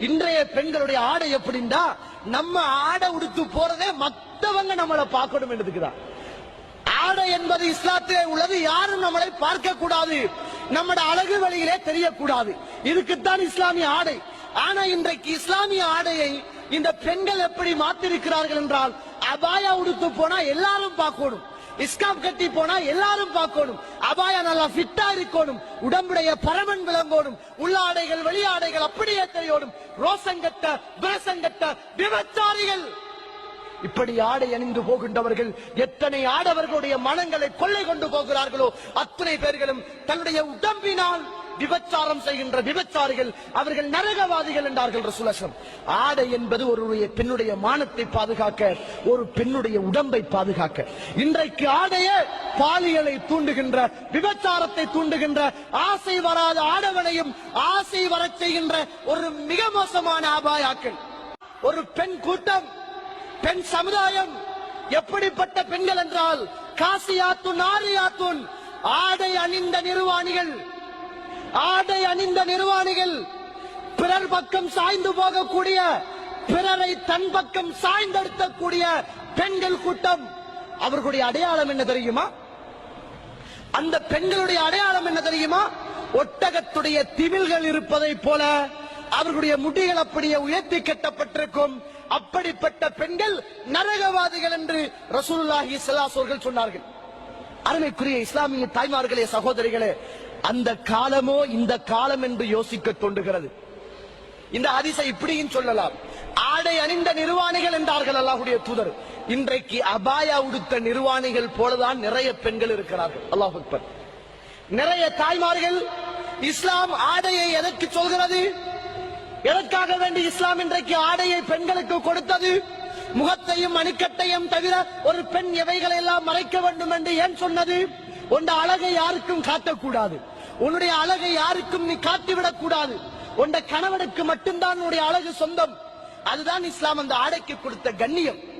இன்றைய பெண்களுடைய ஆடை எப்படின்னா நம்ம ஆடை உடுத்து போறதே மத்தவங்க நம்மளை பார்க்கணும் என்றதுக்குதான் ஆடை என்பது இஸ்லாத்திலே உள்ளது யாரும் நம்மளை பார்க்க கூடாது நம்மட அழகு வழியிலே தெரியக்கூடாது. இதுக்குத்தான் இஸ்லாமிய ஆடை. ஆனா இன்றைக்கு இஸ்லாமிய ஆடையை இந்த பெண்கள் எப்படி மாத்திருக்கிறார்கள் என்றால் அபாயா உடுத்து போனா எல்லாரும் பார்க்கணும். இஸ்காப் கட்டி போனா எல்லாரும் பார்க்கணும். அபாயா நல்லா ஃபிட்டா இருக்கணும். உடம்புடைய பரமன் விளங்கணும். உள்ளாடைகள் வெளியாடைகள் அப்படியே தெரியணும். ரோசங்கட்ட பிரசங்கட்ட விபச்சாரிகள். இப்படி ஆடை அணிந்து போகின்றவர்கள் எத்தனை ஆடவர்களுடைய மனங்களை கொள்ளை கொண்டு போகிறார்களோ அத்தனை பேர்களும் தன்னுடைய உடம்பினால் விபச்சாரம் செய்கின்ற விபச்சாரிகள் அவர்கள் நரகவாதிகள் என்றார்கள் ரசூலசம் ஆடை என்பது ஒரு பெண்ணுடைய மானத்தை பாதுகாக்க ஒரு பெண்ணுடைய உடம்பை பாதுகாக்க. இன்றைக்கு ஆடையே பாலியலை தூண்டுகின்ற விபச்சாரத்தை தூண்டுகின்ற ஆசை வராத ஆடவனையும் ஆசை வரச் செய்கின்ற ஒரு மிக மோசமான அபாயாக்கள் ஒரு பெண் கூட்டம் பெண் சமுதாயம் எப்படிப்பட்ட பெண்கள் என்றால் காசியாத்துன் ஆரியாத்துன் ஆடை அணிந்த நிர்வாணிகள் ஆடை அணிந்த நிர்வாணிகள் பிறர் பக்கம் சாய்ந்து போகக்கூடிய பிறரை தன் பக்கம் சாய்ந்தெடுத்தக்கூடிய பெண்கள் கூட்டம். அவர்களுடைய அடையாளம் என்ன தெரியுமா? அந்த பெண்களுடைய அடையாளம் என்ன தெரியுமா? ஒட்டகத்துடைய திமில்கள் இருப்பதை போல அவர்களுடைய முடிகள் அப்படியே உயர்த்தி கட்டப்பட்டிருக்கும். அப்படிப்பட்ட பெண்கள் நரகவாதிகள் என்று ரசூலுல்லாஹி ஸல்லல்லாஹு அவர்கள் சொன்னார்கள். அருமைக்குரிய இஸ்லாமிய தாய்மார்களே சகோதரிகளே அந்த காலமோ இந்த காலம் என்று யோசிக்க தோன்றுகிறது. இந்த அதிசை இப்படியும் சொல்லலாம். ஆடை அணிந்த நிர்வாணிகள் என்றார்கள் அல்லாஹுடைய தூதர். இன்றைக்கு அபாயா உடுத்த நிர்வாணிகள் போலதான் நிறைய பெண்கள் இருக்கிறார்கள். அல்லாஹ் அக்பர். நிறைய தாய்மார்கள் இஸ்லாம் ஆடையை எதற்கு சொல்கிறது? எதற்காக வேண்டி இஸ்லாம் இன்றைக்கு ஆடையை பெண்களுக்கு கொடுத்தது? முகத்தையும் அணிக்கட்டையும் தவிர ஒரு பெண் எவைகளை எல்லாம் மறைக்க வேண்டும் என்று ஏன் சொன்னது? உன் அழகை யாருக்கும் காட்டக்கூடாது. உன்னுடைய அழகை யாருக்கும் நீ காட்டிவிடக் கூடாது. உன் கணவனுக்கு மட்டும்தான் உன்னுடைய அழகு சொந்தம். அதுதான் இஸ்லாம் அந்த ஆடைக்கு கொடுத்த கண்ணியம்.